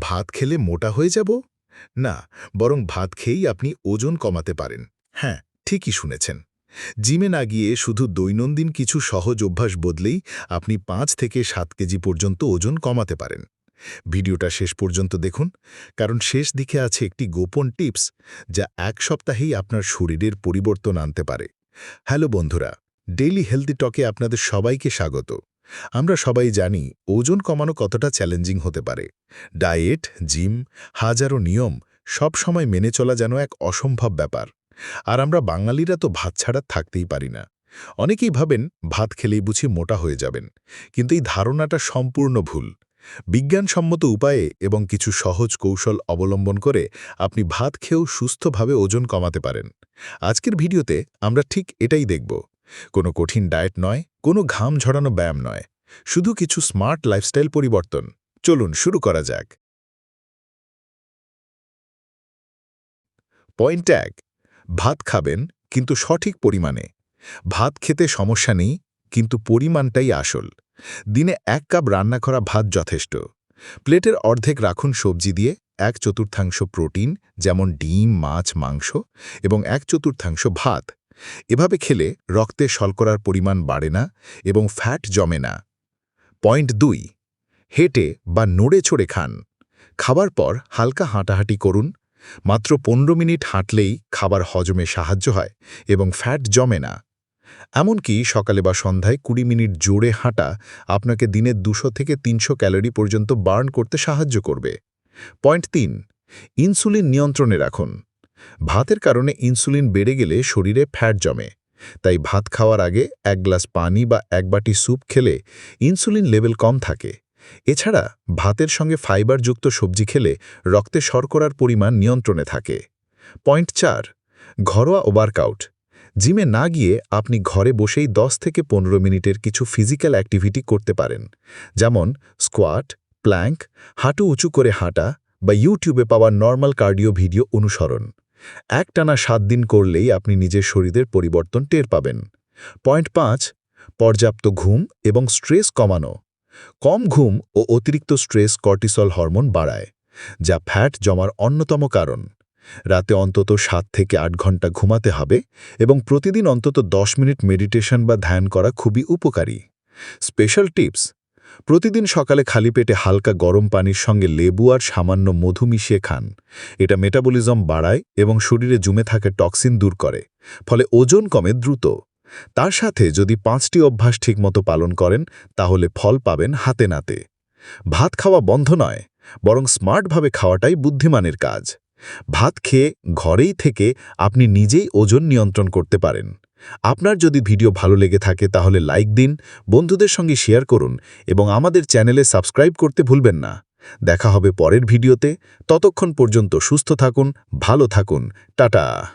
ভাত খেলে মোটা হয়ে যাব? না, বরং ভাত খেয়েই আপনি ওজন কমাতে পারেন। হ্যাঁ ঠিকই শুনেছেন। জিমে না গিয়ে শুধু দৈনন্দিন কিছু সহজ অভ্যাস বদলেই আপনি পাঁচ থেকে সাত কেজি পর্যন্ত ওজন কমাতে পারেন। ভিডিওটা শেষ পর্যন্ত দেখুন, কারণ শেষ দিকে আছে একটি গোপন টিপস যা এক সপ্তাহেই আপনার শরীরের পরিবর্তন আনতে পারে। হ্যালো বন্ধুরা, ডেইলি হেলদি টকে আপনাদের সবাইকে স্বাগত। আমরা সবাই জানি ওজন কমানো কতটা চ্যালেঞ্জিং হতে পারে। ডায়েট, জিম, হাজারো নিয়ম সব সময় মেনে চলা যেন এক অসম্ভব ব্যাপার। আর আমরা বাঙালিরা তো ভাত ছাড়া থাকতেই পারি না। অনেকেই ভাবেন ভাত খেলেই বুঝি মোটা হয়ে যাবেন, কিন্তু এই ধারণাটা সম্পূর্ণ ভুল। বিজ্ঞানসম্মত উপায়ে এবং কিছু সহজ কৌশল অবলম্বন করে আপনি ভাত খেয়েও সুস্থভাবে ওজন কমাতে পারেন। আজকের ভিডিওতে আমরা ঠিক এটাই দেখব। কোনো কঠিন ডায়েট নয়, কোনো ঘাম ঝরানো ব্যায়াম নয়, শুধু কিছু স্মার্ট লাইফস্টাইল পরিবর্তন। চলুন শুরু করা যাক। পয়েন্ট এক, ভাত খাবেন কিন্তু সঠিক পরিমাণে। ভাত খেতে সমস্যা নেই, কিন্তু পরিমাণটাই আসল। দিনে এক কাপ রান্না করা ভাত যথেষ্ট। প্লেটের অর্ধেক রাখুন সবজি দিয়ে, এক চতুর্থাংশ প্রোটিন, যেমন ডিম, মাছ, মাংস, এবং এক চতুর্থাংশ ভাত। এভাবে খেলে রক্তে শর্করার পরিমাণ বাড়ে না এবং ফ্যাট জমে না। পয়েন্ট দুই, হেঁটে বা নড়ে চড়ে খান। খাবার পর হালকা হাঁটাহাঁটি করুন। মাত্র পনেরো মিনিট হাঁটলেই খাবার হজমে সাহায্য হয় এবং ফ্যাট জমে না। এমনকি সকালে বা সন্ধ্যায় কুড়ি মিনিট জোরে হাঁটা আপনাকে দিনে দুশো থেকে তিনশো ক্যালোরি পর্যন্ত বার্ন করতে সাহায্য করবে। পয়েন্ট তিন, ইনসুলিন নিয়ন্ত্রণে রাখুন। ভাতের কারণে ইনসুলিন বেড়ে গেলে শরীরে ফ্যাট জমে। তাই ভাত খাওয়ার আগে এক গ্লাস পানি বা এক বাটি স্যুপ খেলে ইনসুলিন লেভেল কম থাকে। এছাড়া ভাতের সঙ্গে ফাইবারযুক্ত সবজি খেলে রক্তে শর্করার পরিমাণ নিয়ন্ত্রণে থাকে। পয়েন্ট চার, ঘরোয়া ওভারকাউট জিমে না গিয়ে আপনি ঘরে বসেই 10 থেকে পনেরো মিনিটের কিছু ফিজিক্যাল অ্যাক্টিভিটি করতে পারেন। যেমন স্কোয়াট, প্ল্যাঙ্ক, হাঁটু উঁচু করে হাঁটা বা ইউটিউবে পাওয়া নর্মাল কার্ডিও ভিডিও অনুসরণ। একটানা সাত দিন করলেই আপনি নিজের শরীরের পরিবর্তন টের পাবেন। পয়েন্ট পাঁচ, পর্যাপ্ত ঘুম এবং স্ট্রেস কমানো। কম ঘুম ও অতিরিক্ত স্ট্রেস কর্টিসল হরমোন বাড়ায়, যা ফ্যাট জমার অন্যতম কারণ। রাতে অন্তত সাত থেকে আট ঘণ্টা ঘুমাতে হবে এবং প্রতিদিন অন্তত দশ মিনিট মেডিটেশন বা ধ্যান করা খুবই উপকারী। স্পেশাল টিপস প্রতিদিন সকালে খালি পেটে হালকা গরম পানির সঙ্গে লেবু আর সামান্য মধু মিশিয়ে খান। এটা মেটাবলিজম বাড়ায় এবং শরীরে জমে থাকে টক্সিন দূর করে, ফলে ওজন কমে দ্রুত। তার সাথে যদি পাঁচটি অভ্যাস ঠিকমতো পালন করেন, তাহলে ফল পাবেন হাতে নাতে। ভাত খাওয়া বন্ধ নয়, বরং স্মার্টভাবে খাওয়াটাই বুদ্ধিমানের কাজ। ভাত খেয়ে ঘরেই থেকে আপনি নিজেই ওজন নিয়ন্ত্রণ করতে পারেন। আপনার যদি ভিডিও ভালো লেগে থাকে তাহলে লাইক দিন, বন্ধুদের সঙ্গে শেয়ার করুন এবং আমাদের চ্যানেলে সাবস্ক্রাইব করতে ভুলবেন না। দেখা হবে পরের ভিডিওতে। ততক্ষণ পর্যন্ত সুস্থ থাকুন, ভালো থাকুন। টাটা।